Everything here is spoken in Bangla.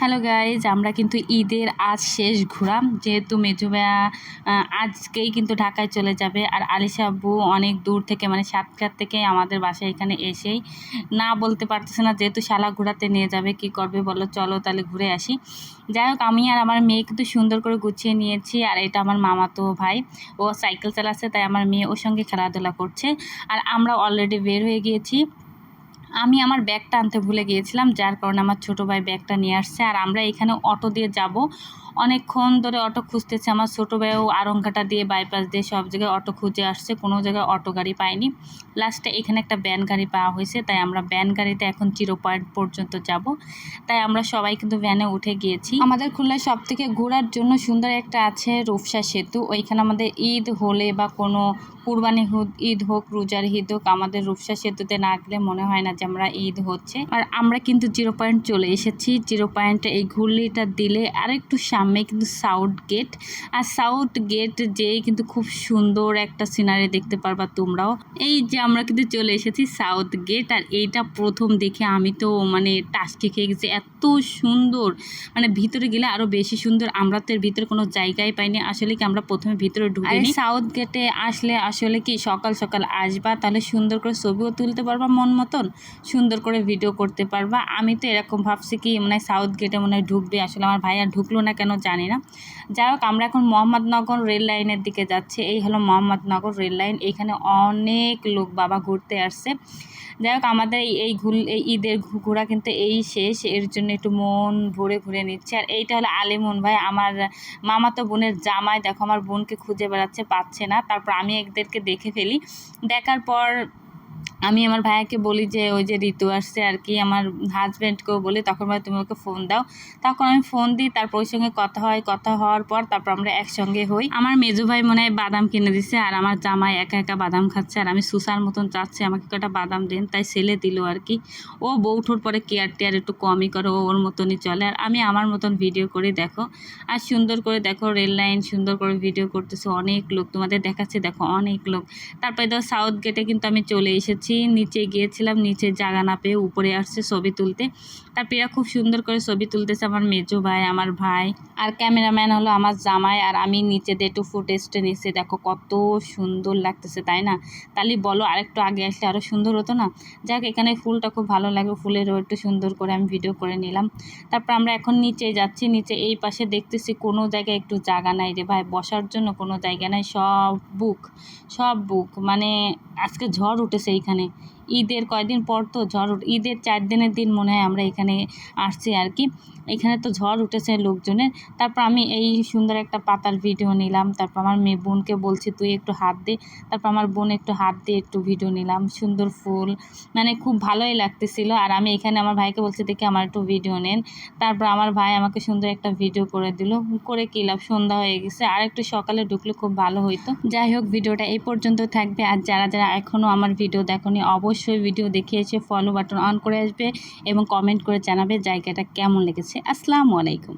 হ্যালো গাইজ আমরা কিন্তু ঈদের আজ শেষ ঘোরা। যেহেতু মেজুবা আজকেই কিন্তু ঢাকায় চলে যাবে। আর আলিশা আব্বু অনেক দূর থেকে মানে সাতক্ষীরার থেকে আমাদের বাসায় এখানে এসেই না বলতে পারতেছে না যেহেতু শালা ঘোরাতে নিয়ে যাবে। কি করবে বলো? চলো তাহলে ঘুরে আসি। যাই হোক, আমি আর আমার মেয়ে কিন্তু সুন্দর করে গুছিয়ে নিয়েছি। আর এটা আমার মামাতো ভাই। ও সাইকেল চালাচ্ছে, তাই আমার মেয়ে ওর সঙ্গে খেলাধুলা করছে। আর আমরা অলরেডি বের হয়ে গিয়েছি। আমি আমার ব্যাগটা আনতে ভুলে গিয়েছিলাম, যার কারণে আমার ছোটো ভাই ব্যাগটা নিয়ে আসছে। আর আমরা এখানে অটো দিয়ে যাব। অনেকক্ষণ ধরে অটো খুঁজতেছে। আমার ছোটো ভাইও আরঙ্কাটা দিয়ে বাইপাস দিয়ে সব জায়গায় অটো খুঁজে আসছে। কোনো জায়গায় অটো গাড়ি পাইনি লাস্টে এখানে একটা ব্যান গাড়ি পাওয়া হয়েছে। তাই আমরা ব্যান গাড়িতে এখন জিরো পয়েন্ট পর্যন্ত যাব। তাই আমরা সবাই কিন্তু ভ্যানে উঠে গিয়েছি। আমাদের খুলনায় সব থেকে ঘোরার জন্য সুন্দর একটা আছে রূপসা সেতু। ওইখানে আমাদের ঈদ হলে বা কোনো কুরবানি ঈদ হোক, রোজার ঈদ হোক, আমাদের রূপসা সেতুতে না গেলে মনে হয় না যে আমরা ঈদ হচ্ছে। আর আমরা কিন্তু জিরো পয়েন্ট চলে এসেছি। জিরো পয়েন্টে এই ঘুরলিটা দিলে আর একটু সামনে কিন্তু সাউথ গেট। আর সাউথ গেট যেই কিন্তু খুব সুন্দর একটা সিনারি দেখতে পারবা তোমরাও। এই যে আমরা কিন্তু চলে এসেছি সাউথ গেট আর এইটা প্রথম দেখে আমি তো মানে টাস্কি খেয়ে গেছি। এত সুন্দর মানে ভিতরে গেলে আরও বেশি সুন্দর। আমরা তো এর ভিতরে কোনো জায়গায় পাইনি আসলে কি আমরা প্রথমে ভিতরে ঢুকিনি সাউথ গেটে আসলে আসলে কি সকাল সকাল আসবা তাহলে সুন্দর করে ছবিও তুলতে পারবা মন মতন সুন্দর করে ভিডিও করতে পারবা। আমি তো এরকম ভাবছি কি মানে সাউথ গেটে মনে হয় ঢুকবে আসলে আমার ভাইয়া ঢুকলো না কেন? জানি না। যাই হোক, আমরা এখন মোহাম্মদনগর রেল লাইনের দিকে যাচ্ছি। এই হলো মোহাম্মদনগর রেল লাইন। এখানে অনেক লোক বাবা ঘুরতে আসছে। যাই হোক, আমাদের এই ঘুর এই ঈদের ঘোরা কিন্তু এই শেষ। এর জন্য একটু মন ভরে ঘুরে নিচ্ছে। আর এইটা হলো আলিমন ভাই। আমার মামাতো বোনের জামাই, দেখো, আমার বোনকে খুঁজে বেড়াচ্ছে, পাচ্ছে না। তারপর আমি এদেরকে দেখে ফেলি। দেখার পর আমি আমার ভাইয়াকে বলি যে, ওই যে ঋতু আসছে আর কি, আমার হাজব্যান্ডকেও বলি, তখন ভাই তুমি ওকে ফোন দাও। তখন আমি ফোন দিই, তারপর ওই সঙ্গে কথা হয়, কথা হওয়ার পর তারপর আমরা একসঙ্গে হই। আমার মেজু ভাই মনে হয় বাদাম কিনে দিছে আর আমার জামাই একা একা বাদাম খাচ্ছে আর আমি সুসার মতন চাচ্ছি, আমাকে কটা বাদাম দেন? তাই সেলে দিল আর কি। ও বউঠোর পরে কেয়ার টেয়ার একটু কমই করে ওর মতনই চলে আর আমি আমার মতন ভিডিও করে, দেখো। আর সুন্দর করে দেখো, রেল লাইন সুন্দর করে ভিডিও করতেছে, অনেক লোক তোমাদের দেখাচ্ছে, দেখো অনেক লোক। তারপরে দেখো সাউথ গেটে কিন্তু আমি চলে এসেছি। এসেছি নিচে গিয়েছিলাম, নিচে জায়গা না পেয়ে উপরে আসছে ছবি তুলতে। তার এরা খুব সুন্দর করে ছবি তুলতেছে আমার মেজো ভাই, আমার ভাই। আর ক্যামেরাম্যান হলো আমার জামাই, আর আমি নিচে দিয়ে একটু ফুটেজটা নিচ্ছি। দেখো কত সুন্দর লাগতেছে, তাই না? তাহলে বলো আরেকটু আগে আসলে আরও সুন্দর হতো না? যাক, এখানে ফুলটা খুব ভালো লাগে, ফুলেরও একটু সুন্দর করে আমি ভিডিও করে নিলাম। তারপর আমরা এখন নিচে যাচ্ছি, নিচে এই পাশে দেখতেছি কোনো জায়গায় একটু জায়গা নাই রে ভাই। বসার জন্য কোনো জায়গা নাই, সব বুক সব বুক। মানে আজকে ঝড় উঠেছে এইখানে। মানে ঈদের কয়দিন পর তো ঝড় ঈদের চার দিনের দিন মনে হয় আমরা এখানে আসছি আর কি। এখানে তো ঝড় উঠেছে লোকজনের। তারপর আমি এই সুন্দর একটা পাতার ভিডিও নিলাম। তারপর আমার মেয়ে বোনকে বলছি, তুই একটু হাত দে। তারপর আমার বোন একটু হাত দিয়ে একটু ভিডিও নিলাম। সুন্দর ফুল। মানে খুব ভালোই লাগতেছিল। আর আমি এখানে আমার ভাইকে বলছি, দেখি আমার একটু ভিডিও নেন। তারপর আমার ভাই আমাকে সুন্দর একটা ভিডিও করে দিল। করে কি লাভ? সন্ধ্যা হয়ে গেছে। আর একটু সকালে ঢুকলে খুব ভালো হইতো। যাই হোক ভিডিওটা এই পর্যন্ত থাকবে। আর যারা যারা এখনও আমার ভিডিও দেখনি অবশ্যই ভিডিও দেখে এসে ফলো বাটন অন করে আসবে এবং কমেন্ট করে জানাবে জায়গাটা কেমন লেগেছে। আসসালামু আলাইকুম।